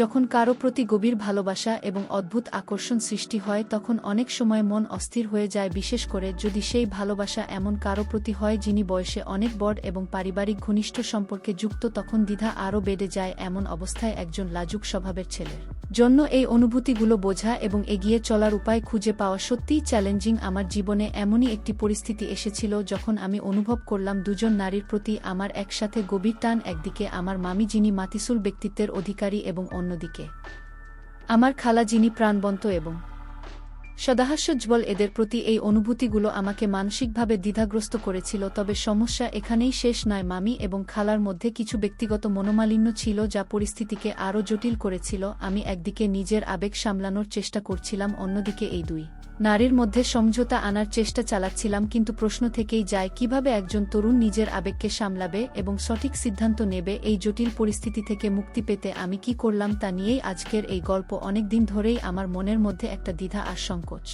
যখন কারও প্রতি গভীর ভালোবাসা এবং অদ্ভুত আকর্ষণ সৃষ্টি হয়, তখন অনেক সময় মন অস্থির হয়ে যায়, বিশেষ করে যদি সেই ভালোবাসা এমন কারও প্রতি হয় যিনি বয়সে অনেক বড় এবং পারিবারিক ঘনিষ্ঠ সম্পর্কে যুক্ত, তখন দ্বিধা আরও বেড়ে যায়। এমন অবস্থায় একজন লাজুক স্বভাবের ছেলের জন্য এই অনুভূতিগুলো বোঝা এবং এগিয়ে চলার উপায় খুঁজে পাওয়া সত্যিই চ্যালেঞ্জিং আমার জীবনে এমনই একটি পরিস্থিতি এসেছিল যখন আমি অনুভব করলাম দুজন নারীর প্রতি আমার একসাথে গভীর টান একদিকে, আমার মামি যিনি মাতিসুল ব্যক্তিত্বের অধিকারী এবং অন্যদিকে। আমার খালা যিনি প্রাণবন্ত এবং সদাহাস্যজ্বল এদের প্রতি এই অনুভূতিগুলো আমাকে মানসিকভাবে দ্বিধাগ্রস্ত করেছিল, তবে সমস্যা এখানেই শেষ নয়। মামি এবং খালার মধ্যে কিছু ব্যক্তিগত মনোমালিন্য ছিল যা পরিস্থিতিকে আরও জটিল করেছিল। আমি একদিকে নিজের আবেগ সামলানোর চেষ্টা করছিলাম, অন্যদিকে এই দুই নারীর মধ্যে সমঝোতা আনার চেষ্টা চালাচ্ছিলাম, কিন্তু প্রশ্ন থেকেই যায়, কীভাবে একজন তরুণ নিজের আবেগকে সামলাবে এবং সঠিক সিদ্ধান্ত নেবে? এই জটিল পরিস্থিতি থেকে মুক্তি পেতে আমি কি করলাম তা নিয়েই আজকের এই গল্প। অনেক দিন ধরেই আমার মনের মধ্যে একটা দ্বিধা আর সংকোচ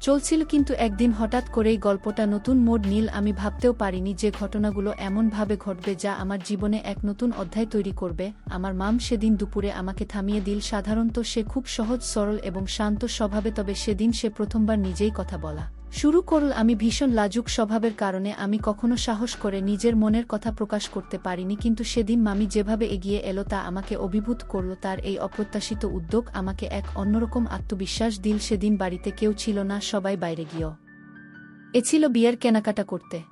চলছিল কিন্তু একদিন হঠাৎ করেই গল্পটা নতুন মোড় নীল, আমি ভাবতেও পারিনি যে ঘটনাগুলো এমনভাবে ঘটবে যা আমার জীবনে এক নতুন অধ্যায় তৈরি করবে। আমার মাম সেদিন দুপুরে আমাকে থামিয়ে দিল, সাধারণত সে খুব সহজ, সরল এবং শান্ত স্বভাবে, তবে সেদিন সে প্রথমবার নিজেই কথা বলা। শুরু করল আমি ভীষণ লাজুক স্বভাবের কারণে আমি কখনো সাহস করে নিজের মনের কথা প্রকাশ করতে পারিনি, কিন্তু সেদিন মামি যেভাবে এগিয়ে এলো তা আমাকে অভিভূত করল, তার এই অপ্রত্যাশিত উদ্যোগ আমাকে এক অন্যরকম আত্মবিশ্বাস দিল, সেদিন বাড়িতে কেউ ছিল না, সবাই বাইরে গিয়েও। এ ছিল বিয়ের কেনাকাটা করতে।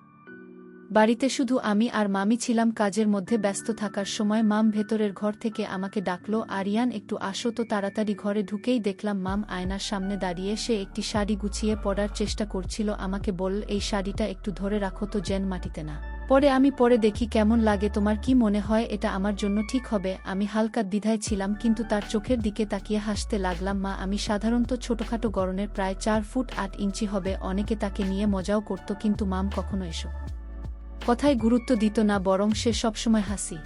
বাড়িতে শুধু আমি আর মামি ছিলাম, কাজের মধ্যে ব্যস্ত থাকার সময় মাম ভেতরের ঘর থেকে আমাকে ডাকলো, আরিয়ান, একটু আসো। তো তাড়াতাড়ি ঘরে ঢুকেই দেখলাম মাম আয়নার সামনে দাঁড়িয়ে সে একটি শাড়ি গুছিয়ে পড়ার চেষ্টা করছিল, আমাকে বল, এই শাড়িটা একটু ধরে রাখো তো জেন মাটিতে না। পরে আমি পরে দেখি কেমন লাগে, তোমার কি মনে হয় এটা আমার জন্য ঠিক হবে? আমি হালকা দ্বিধায় ছিলাম, কিন্তু তার চোখের দিকে তাকিয়ে হাসতে লাগলাম, মা, আমি সাধারণত ছোটখাটো গরনের প্রায় চার ফুট আট ইঞ্চি হবে, অনেকে তাকে নিয়ে মজাও করত, কিন্তু মাম কখনো এসো। কথায় গুরুত্ব দিত না, বরং সে সবসময় হাসি।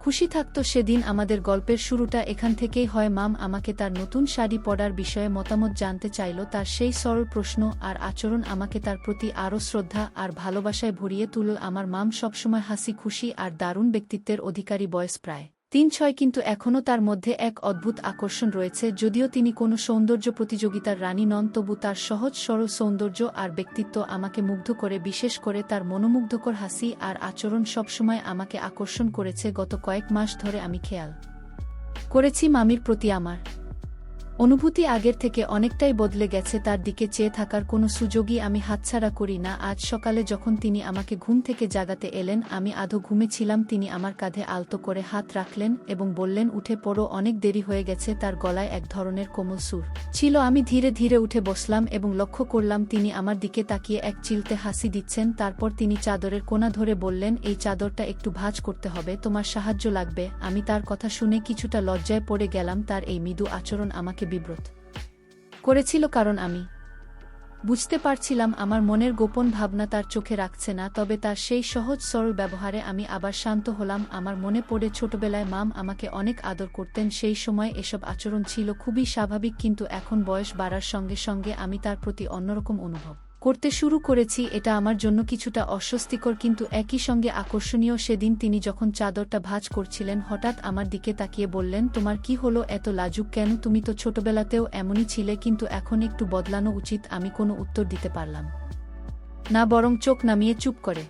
খুশি থাকত সেদিন আমাদের গল্পের শুরুটা এখান থেকেই হয়, মাম, আমাকে তার নতুন শাড়ি পরার বিষয়ে মতামত জানতে চাইল, তার সেই সরল প্রশ্ন আর আচরণ আমাকে তার প্রতি আরও শ্রদ্ধা আর ভালোবাসায় ভরিয়ে তুলল। আমার মাম সবসময় হাসি, খুশি আর দারুণ ব্যক্তিত্বের অধিকারী বয়স প্রায়। তিন ছয় কিন্তু এখনও তার মধ্যে এক অদ্ভুত আকর্ষণ রয়েছে যদিও তিনি কোনো সৌন্দর্য প্রতিযোগিতার রানী নন, তবু তার সহজ সরল সৌন্দর্য আর ব্যক্তিত্ব আমাকে মুগ্ধ করে, বিশেষ করে তার মনোমুগ্ধকর হাসি আর আচরণ সবসময় আমাকে আকর্ষণ করেছে গত কয়েক মাস ধরে আমি খেয়াল করেছি মামির প্রতি আমার। অনুভূতি আগের থেকে অনেকটাই বদলে গেছে তার দিকে চেয়ে থাকার কোনো সুযোগই আমি হাতছাড়া করি না। আজ সকালে যখন তিনি আমাকে ঘুম থেকে জাগাতে এলেন, আমি আধো ঘুমেছিলাম, তিনি আমার কাঁধে আলতো করে হাত রাখলেন এবং বললেন, উঠে পড়ো, অনেক দেরি হয়ে গেছে, তার গলায় এক ধরনের কোমল সুর ছিল। আমি ধীরে ধীরে উঠে বসলাম এবং লক্ষ্য করলাম, তিনি আমার দিকে তাকিয়ে এক চিলতে হাসি দিচ্ছেন। তারপর তিনি চাদরের কোনা ধরে বললেন, এই চাদরটা একটু ভাঁজ করতে হবে, তোমার সাহায্য লাগবে। আমি তার কথা শুনে কিছুটা লজ্জায় পড়ে গেলাম, তার এই মৃদু আচরণ আমাকে বিব্রত। করেছিল কারণ আমি। বুঝতে পারছিলাম আমার মনের গোপন ভাবনা তার চোখে রাখছে না, তবে তার সেই সহজ সরল ব্যবহারে আমি আবার শান্ত হলাম। আমার মনে পড়ে ছোটবেলায় মাম আমাকে অনেক আদর করতেন, সেই সময় এসব আচরণ ছিল খুবই স্বাভাবিক, কিন্তু এখন বয়স বাড়ার সঙ্গে সঙ্গে আমি তার প্রতি অন্যরকম অনুভব। করতে শুরু করেছি, এটা আমার জন্য কিছুটা অস্বস্তিকর কিন্তু একই সঙ্গে আকর্ষণীয় সেদিন তিনি যখন চাদরটা ভাজ করছিলেন, হঠাৎ আমার দিকে তাকিয়ে বললেন, তোমার কি হলো, এত লাজুক কেন? তুমি তো ছোটবেলাতেও এমনই ছিলে কিন্তু এখন একটু বদলানো উচিত, আমি কোনো উত্তর দিতে পারলাম। না, বরং চোখ নামিয়ে চুপ করে।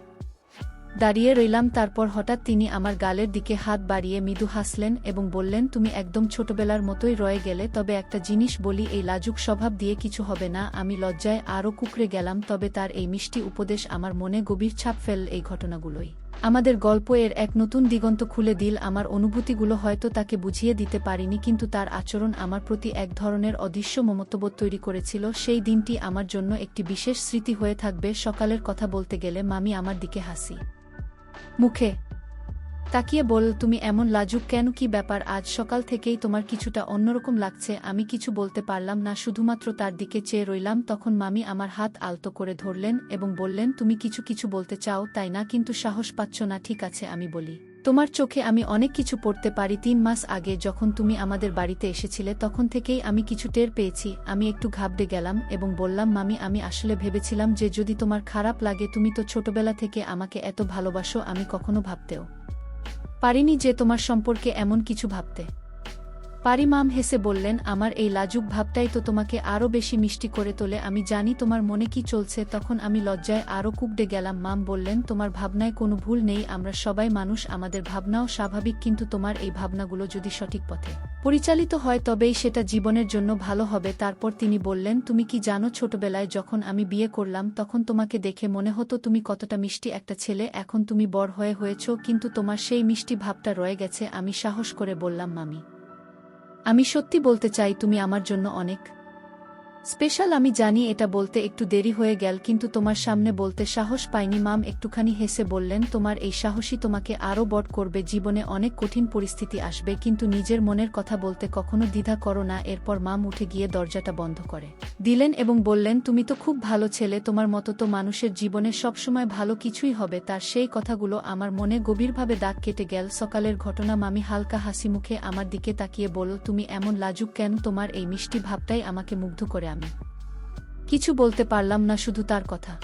দাঁড়িয়ে রইলাম, তারপর হঠাৎ তিনি আমার গালের দিকে হাত বাড়িয়ে মৃদু হাসলেন এবং বললেন, তুমি একদম ছোটবেলার মতোই রয়ে গেলে, তবে একটা জিনিস বলি, এই লাজুক স্বভাব দিয়ে কিছু হবে না। আমি লজ্জায় আরও কুকড়ে গেলাম, তবে তার এই মিষ্টি উপদেশ আমার মনে গভীর ছাপ ফেল এই ঘটনাগুলোই। আমাদের গল্প এর এক নতুন দিগন্ত খুলে দিল। আমার অনুভূতিগুলো হয়তো তাকে বুঝিয়ে দিতে পারিনি, কিন্তু তার আচরণ আমার প্রতি এক ধরনের অদৃশ্য মমত্ববোধ তৈরি করেছিল। সেই দিনটি আমার জন্য একটি বিশেষ স্মৃতি হয়ে থাকবে। সকালের কথা বলতে গেলে মামি আমার দিকে হাসি। মুখে। তাকিয়ে বল, তুমি এমন লাজুক কেন? কি ব্যাপার? আজ সকাল থেকেই তোমার কিছুটা অন্যরকম লাগছে। আমি কিছু বলতে পারলাম না, শুধুমাত্র তার দিকে চেয়ে রইলাম। তখন মামি আমার হাত আলতো করে ধরলেন এবং বললেন, তুমি কিছু কিছু বলতে চাও, তাই না? কিন্তু সাহস পাচ্ছ না, ঠিক আছে, আমি বলি। তোমার চোখে আমি অনেক কিছু পড়তে পারি তিন মাস আগে যখন তুমি আমাদের বাড়িতে এসেছিলে, তখন থেকেই আমি কিছু টের পেয়েছি। আমি একটু ঘাবড়ে গেলাম এবং বললাম, মামি, আমি আসলে ভেবেছিলাম যে যদি তোমার খারাপ লাগে, তুমি তো ছোটবেলা থেকে আমাকে এত ভালোবাসো, আমি কখনো ভাবতেও পারিনি যে তোমার সম্পর্কে এমন কিছু ভাবতে। পারিমাম হেসে বললেন, আমার এই লাজুক ভাবটাই তো তোমাকে আরও বেশি মিষ্টি করে তোলে। আমি জানি তোমার মনে কি চলছে। তখন আমি লজ্জায় আরও কুকডে গেলাম। মাম বললেন, তোমার ভাবনায় কোনো ভুল নেই। আমরা সবাই মানুষ। আমাদের ভাবনাও স্বাভাবিক, কিন্তু তোমার এই ভাবনাগুলো যদি সঠিক পথে পরিচালিত হয়, তবেই সেটা জীবনের জন্য ভালো হবে। তারপর তিনি বললেন, তুমি কি জানো, ছোটবেলায় যখন আমি বিয়ে করলাম, তখন তোমাকে দেখে মনে হতো তুমি কতটা মিষ্টি একটা ছেলে। এখন তুমি বড় হয়ে হয়েছ, কিন্তু তোমার সেই মিষ্টি ভাবটা রয়ে গেছে। আমি সাহস করে বললাম, মামি আমি সত্যি বলতে চাই তুমি আমার জন্য অনেক। স্পেশাল আমি জানি এটা বলতে একটু দেরি হয়ে গেল, কিন্তু তোমার সামনে বলতে সাহস পাইনি। মাম একটুখানি হেসে বললেন, তোমার এই সাহসী তোমাকে আরও বট করবে। জীবনে অনেক কঠিন পরিস্থিতি আসবে, কিন্তু নিজের মনের কথা বলতে কখনো দ্বিধা করো না। এরপর মাম উঠে গিয়ে দরজাটা বন্ধ করে দিলেন এবং বললেন, তুমি তো খুব ভালো ছেলে, তোমার মতো তো মানুষের জীবনে সবসময় ভালো কিছুই হবে। তার সেই কথাগুলো আমার মনে গভীরভাবে দাগ কেটে গেল। সকালের ঘটনা মামি হালকা হাসি মুখে আমার দিকে তাকিয়ে বলল, তুমি এমন লাজুক কেন? তোমার এই মিষ্টি ভাবটাই আমাকে মুগ্ধ করে আমি। কিছু বলতে পারলাম না শুধু তার কথা।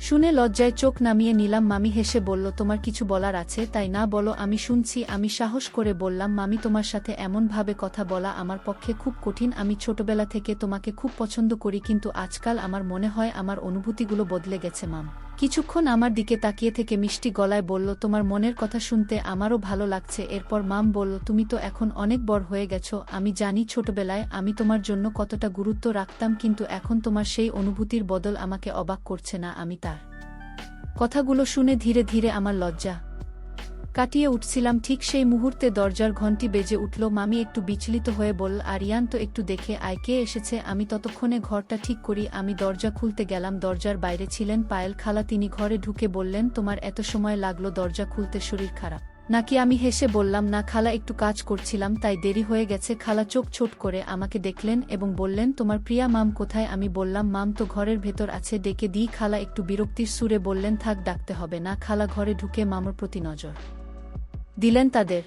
শুনে লজ্জায় চোখ নামিয়ে নিলাম, মামি হেসে বলল, তোমার কিছু বলার আছে, তাই না বলো, আমি শুনছি, আমি সাহস করে বললাম, মামি তোমার সাথে এমনভাবে কথা বলা আমার পক্ষে খুব কঠিন, আমি ছোটবেলা থেকে তোমাকে খুব পছন্দ করি, কিন্তু আজকাল আমার মনে হয় আমার অনুভূতিগুলো বদলে গেছে, মাম। কিছুক্ষণ আমার দিকে তাকিয়ে থেকে মিষ্টি গলায় বলল, তোমার মনের কথা শুনতে আমারও ভালো লাগছে। এরপর মাম বলল, তুমি তো এখন অনেক বড় হয়ে গেছ। আমি জানি ছোটবেলায় আমি তোমার জন্য কতটা গুরুত্ব রাখতাম, কিন্তু এখন তোমার সেই অনুভূতির বদল আমাকে অবাক করছে না, আমি তার কথাগুলো শুনে ধীরে ধীরে আমার লজ্জা কাটিয়ে উঠছিলাম ঠিক সেই মুহূর্তে দরজার ঘণ্টি বেজে উঠল, মামি একটু বিচলিত হয়ে বলল আরিয়ান তো একটু দেখে আয়, কে এসেছে? আমি ততক্ষণে ঘরটা ঠিক করি। আমি দরজা খুলতে গেলাম, দরজার বাইরে ছিলেন পায়েল খালা, তিনি ঘরে ঢুকে বললেন, তোমার এত সময় লাগল দরজা খুলতে, শরীর খারাপ। নাকি আমি হেসে বললাম, না খালা, একটু কাজ করছিলাম, তাই দেরি হয়ে গেছে। খালা চোখ ছোট করে আমাকে দেখলেন এবং বললেন, তোমার প্রিয়া মাম কোথায়? আমি বললাম, মাম তো ঘরের ভেতর আছে, ডেকে দিই। খালা একটু বিরক্তির সুরে বললেন, থাক, ডাকতে হবে। না, খালা ঘরে ঢুকে মামর প্রতি নজর। দিলেন তাদের।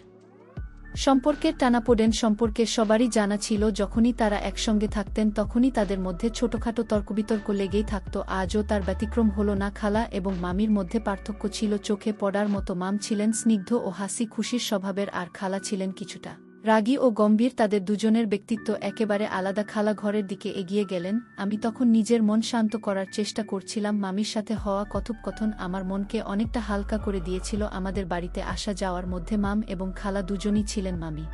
সম্পর্কের টানাপোড়েন সম্পর্কে সবারই জানা ছিল, যখনই তারা একসঙ্গে থাকতেন তখনই তাদের মধ্যে ছোটখাটো তর্কবিতর্ক লেগেই থাকত। আজও তার ব্যতিক্রম হল না, খালা এবং মামির মধ্যে পার্থক্য ছিল, চোখে পড়ার মতো মাম ছিলেন স্নিগ্ধ ও হাসি খুশির স্বভাবের, আর খালা ছিলেন কিছুটা রাগী ও গম্ভীর তাদের দুজনের ব্যক্তিত্ব একেবারে আলাদা খালা ঘরের দিকে এগিয়ে গেলেন, আমি তখন নিজের মন শান্ত করার চেষ্টা করছিলাম, মামির সাথে হওয়া কথোপকথন আমার মনকে অনেকটা হালকা করে দিয়েছিল, আমাদের বাড়িতে আসা যাওয়ার মধ্যে মাম এবং খালা দুজনই ছিলেন মামি।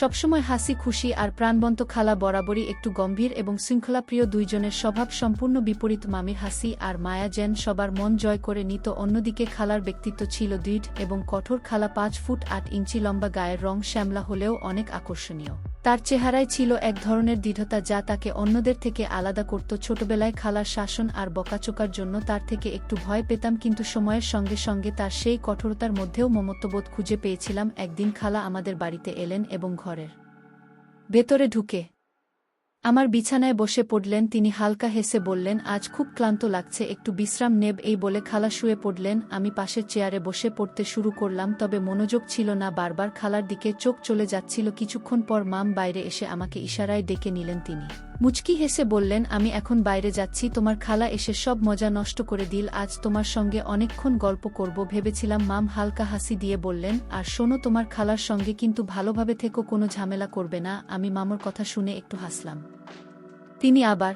সবসময় হাসি, খুশি আর প্রাণবন্ত খালা বরাবরই একটু গম্ভীর এবং শৃঙ্খলাপ্রিয় দুইজনের স্বভাব সম্পূর্ণ বিপরীত। মামির হাসি আর মায়া যেন সবার মন জয় করে নিত। অন্যদিকে খালার ব্যক্তিত্ব ছিল দৃঢ় এবং কঠোর। খালা পাঁচ ফুট আট ইঞ্চি লম্বা, গায়ের রং শ্যামলা হলেও অনেক আকর্ষণীয়। তার চেহারায় ছিল এক ধরনের দৃঢ়তা যা তাকে অন্যদের থেকে আলাদা করত। ছোটবেলায় খালার শাসন আর বকাচোকার জন্য তার থেকে একটু ভয় পেতাম, কিন্তু সময়ের সঙ্গে সঙ্গে তার সেই কঠোরতার মধ্যেও মমত্ববোধ খুঁজে পেয়েছিলাম। একদিন খালা আমাদের বাড়িতে এলেন এবং ঘরের। ভেতরে ঢুকে। আমার বিছানায় বসে পড়লেন তিনি হালকা হেসে বললেন, আজ খুব ক্লান্ত লাগছে, একটু বিশ্রাম নেব। এই বলে খালা শুয়ে পড়লেন। আমি পাশের চেয়ারে বসে পড়তে শুরু করলাম, তবে মনোযোগ ছিল না, বারবার খালার দিকে চোখ চলে যাচ্ছিল। কিছুক্ষণ পর মাম বাইরে এসে আমাকে ইশারায় ডেকে নিলেন তিনি। মুচকি হেসে বললেন, আমি এখন বাইরে যাচ্ছি, তোমার খালা এসে সব মজা নষ্ট করে দিল, আজ তোমার সঙ্গে অনেকক্ষণ গল্প করব। ভেবেছিলাম মাম হালকা হাসি দিয়ে বললেন, আর শোনো, তোমার খালার সঙ্গে কিন্তু ভালোভাবে থেকো, কোনো ঝামেলা করবে না। আমি মামর কথা শুনে একটু হাসলাম। তিনি আবার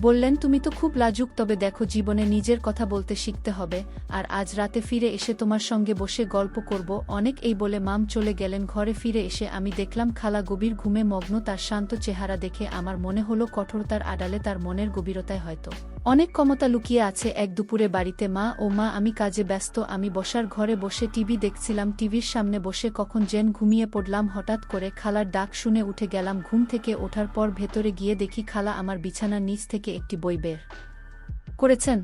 বললেন, তুমি তো খুব লাজুক, তবে দেখো জীবনে নিজের কথা বলতে শিখতে হবে, আর আজ রাতে ফিরে এসে তোমার সঙ্গে বসে গল্প করব। অনেক এই বলে মাম চলে গেলেন, ঘরে ফিরে এসে আমি দেখলাম খালা গভীর ঘুমে মগ্ন, তার শান্ত চেহারা দেখে আমার মনে হলো কঠোরতার আড়ালে তার মনের গভীরতায় হয়তো। অনেক ক্ষমতা লুকিয়ে আছে এক দুপুরে বাড়িতে মা ও মা, আমি কাজে ব্যস্ত, আমি বসার ঘরে বসে টিভি দেখছিলাম, টিভির সামনে বসে কখন জেন ঘুমিয়ে পড়লাম, হঠাৎ করে খালার ডাক শুনে উঠে গেলাম, ঘুম থেকে ওঠার পর ভেতরে গিয়ে দেখি খালা আমার বিছানার নিচ থেকে একটি বই বের করেছেন।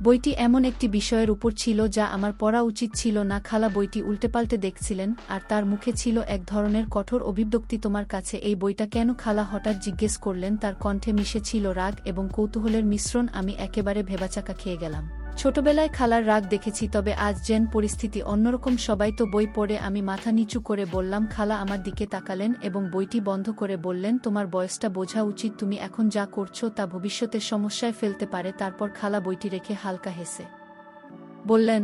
বইটি এমন একটি বিষয়ের উপর ছিল যা আমার পড়া উচিত ছিল না। খালা বইটি উল্টেপাল্টে দেখছিলেন, আর তার মুখে ছিল এক ধরনের কঠোর অভিব্যক্তি। তোমার কাছে এই বইটা কেন? খালা হঠাৎ জিজ্ঞেস করলেন। তার কণ্ঠে মিশে ছিল রাগ এবং কৌতূহলের মিশ্রণ। আমি একেবারে ভেবাচাকা খেয়ে গেলাম। ছোটবেলায় খালার রাগ দেখেছি, তবে আজ যেন পরিস্থিতি অন্যরকম। সবাই তো বই পড়ে, আমি মাথা নিচু করে বললাম, খালা আমার দিকে তাকালেন এবং বইটি বন্ধ করে বললেন, তোমার বয়সটা বোঝা উচিত, তুমি এখন যা করছ তা ভবিষ্যতে সমস্যায় ফেলতে পারে। তারপর খালা বইটি রেখে হালকা হেসে বললেন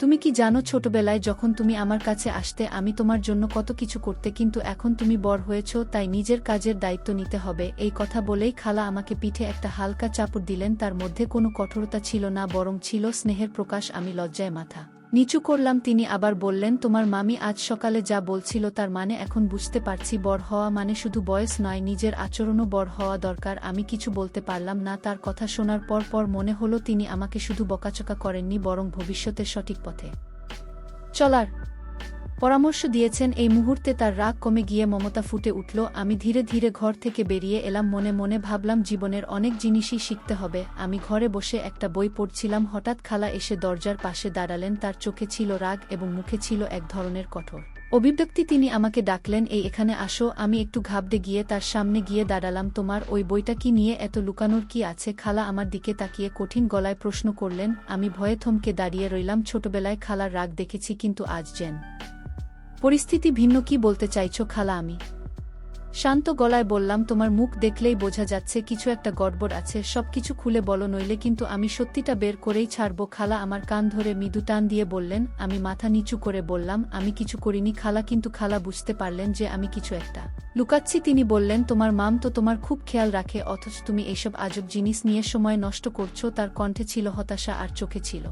তুমি কি জানো ছোটবেলায় যখন তুমি আমার কাছে আসতে আমি তোমার জন্য কত কিছু করতে কিন্তু এখন তুমি বড় হয়েছ, তাই নিজের কাজের দায়িত্ব নিতে হবে। এই কথা বলেই খালা আমাকে পিঠে একটা হালকা চাপড় দিলেন, তার মধ্যে কোনো কঠোরতা ছিল না, বরং ছিল স্নেহের প্রকাশ, আমি লজ্জায় মাথা নিচু করলাম, তিনি আবার বললেন, তোমার মামি আজ সকালে যা বলছিল তার মানে এখন বুঝতে পারছি, বড় হওয়া মানে শুধু বয়স নয়, নিজের আচরণও বড় হওয়া দরকার, আমি কিছু বলতে পারলাম না। তার কথা শোনার পর পর মনে হলো তিনি আমাকে শুধু বকাচকা করেননি, বরং ভবিষ্যতের সঠিক পথে। চলার পরামর্শ দিয়েছেন, এই মুহূর্তে তার রাগ কমে গিয়ে মমতা ফুটে উঠল। আমি ধীরে ধীরে ঘর থেকে বেরিয়ে এলাম। মনে মনে ভাবলাম, জীবনের অনেক জিনিসই শিখতে হবে। আমি ঘরে বসে একটা বই পড়ছিলাম। হঠাৎ খালা এসে দরজার পাশে দাঁড়ালেন। তার চোখে ছিল রাগ এবং মুখে ছিল এক ধরনের কঠোর। অভিব্যক্তি তিনি আমাকে ডাকলেন, এই, এখানে আসো। আমি একটু ঘাবড়ে গিয়ে তার সামনে গিয়ে দাঁড়ালাম। তোমার ওই বইটা কি নিয়ে এত লুকানোর কি আছে? খালা আমার দিকে তাকিয়ে কঠিন গলায় প্রশ্ন করলেন। আমি ভয়ে থমকে দাঁড়িয়ে রইলাম। ছোটবেলায় খালার রাগ দেখেছি, কিন্তু আজ যেন পরিস্থিতি ভিন্ন কি বলতে চাইছো খালা আমি? শান্ত গলায় বললাম, তোমার মুখ দেখলেই বোঝা যাচ্ছে কিছু একটা গড়বড় আছে, সবকিছু খুলে বলো, নইলে কিন্তু আমি সত্যিটা বের করেই ছাড়বো। খালা আমার কান ধরে মৃদু টান দিয়ে বললেন, আমি মাথা নিচু করে বললাম, আমি কিছু করিনি খালা, কিন্তু খালা বুঝতে পারলেন যে আমি কিছু একটা। লুকাচ্ছি, তিনি বললেন, তোমার মাম তো তোমার খুব খেয়াল রাখে, অথচ তুমি এইসব আজব জিনিস নিয়ে সময় নষ্ট করছ, তার কণ্ঠে ছিল হতাশা আর চোখে ছিল।